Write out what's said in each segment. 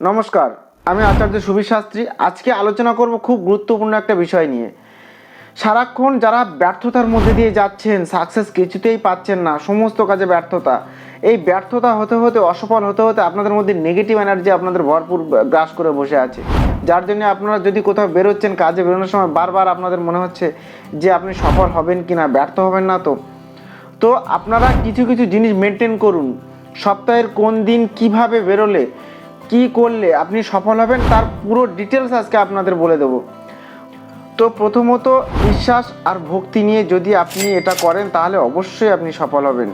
নমস্কার, আমি আচার্য সুবীর শাস্ত্রী। আজকে আলোচনা করব খুব গুরুত্বপূর্ণ একটা বিষয় নিয়ে। সারাক্ষণ যারা ব্যর্থতার মধ্যে দিয়ে যাচ্ছেন সাকসেস কিছুতেই পাচ্ছেন না, সমস্ত কাজে ব্যর্থতা। এই ব্যর্থতা হতে হতে, অসফল হতে হতে আপনাদের মধ্যে নেগেটিভ এনার্জি আপনাদের ভরপুর গ্রাস করে বসে আছে। যার জন্য আপনারা যদি কোথাও বেরোচ্ছেন, কাজে বেরোনোর সময় বারবার আপনাদের মনে হচ্ছে যে আপনি সফল হবেন কি না ব্যর্থ হবেন না তো। তো আপনারা কিছু কিছু জিনিস মেনটেন করুন। সপ্তাহের কোন দিন কীভাবে বেরোলে কি করলে আপনি সফল হবেন তার পুরো ডিটেলস আজকে আপনাদের বলে দেবো। তো প্রথমত বিশ্বাস আর ভক্তি নিয়ে যদি আপনি এটা করেন, তাহলে অবশ্যই আপনি সফল হবেন।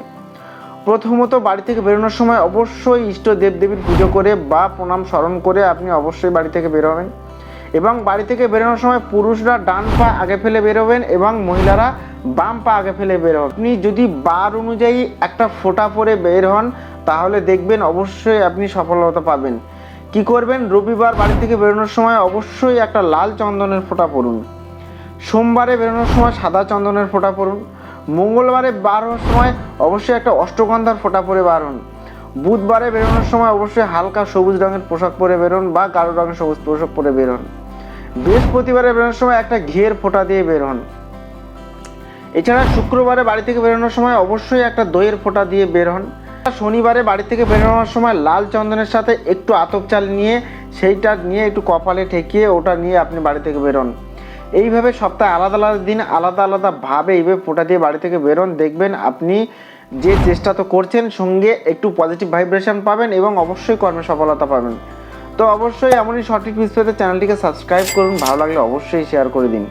প্রথমত বাড়ি থেকে বেরোনোর সময় অবশ্যই ইষ্ট দেবদেবীর পুজো করে বা প্রণাম স্মরণ করে আপনি অবশ্যই বাড়ি থেকে বেরোবেন এবং বাড়ি থেকে বেরোনোর সময় পুরুষরা ডান পা আগে ফেলে বেরোবেন এবং মহিলারা বাম পা আগে ফেলে বের হন আপনি যদি বার অনুযায়ী একটা ফোঁটা পরে বের হন, তাহলে দেখবেন অবশ্যই আপনি সফলতা পাবেন। কি করবেন? রবিবার বাড়ি থেকে বেরোনোর সময় অবশ্যই একটা লাল চন্দনের ফোঁটা পরুন। সোমবারে বেরোনোর সময় সাদা চন্দনের ফোঁটা পরুন। মঙ্গলবারে বার হওয়ার সময় অবশ্যই একটা অষ্টগন্ধার ফোঁটা পরে বার হন। বুধবারে বেরোনোর সময় অবশ্যই হালকা সবুজ রঙের পোশাক পরে বেরোন বা কালো রঙের সবুজ পোশাক পরে বেরোন বৃহস্পতিবারে বেরোনোর সময় একটা ঘিয়ের ফোঁটা দিয়ে বের হন। এছাড়া শুক্রবারে বাড়ি থেকে বেরোনোর সময় অবশ্যই একটা দইয়ের ফোঁটা দিয়ে বের হন। শনিবারে বাড়ি থেকে বেরোনোর সময় লাল চন্দনের সাথে একটু আতপ চাল নিয়ে, সেইটা নিয়ে একটু কপালে ঠেকিয়ে ওটা নিয়ে আপনি বাড়ি থেকে বেরোন। এইভাবে সপ্তাহে আলাদা আলাদা দিন, আলাদা আলাদা ভাবে এইভাবে ফোঁটা দিয়ে বাড়ি থেকে বেরোন। দেখবেন আপনি যে চেষ্টা তো করছেন, সঙ্গে একটু পজিটিভ ভাইব্রেশন পাবেন এবং অবশ্যই কর্মে সফলতা পাবেন। তো অবশ্যই এমনই সঠিক বিস্তারিত চ্যানেলটিকে সাবস্ক্রাইব করুন, ভালো লাগলে অবশ্যই শেয়ার করে দিন।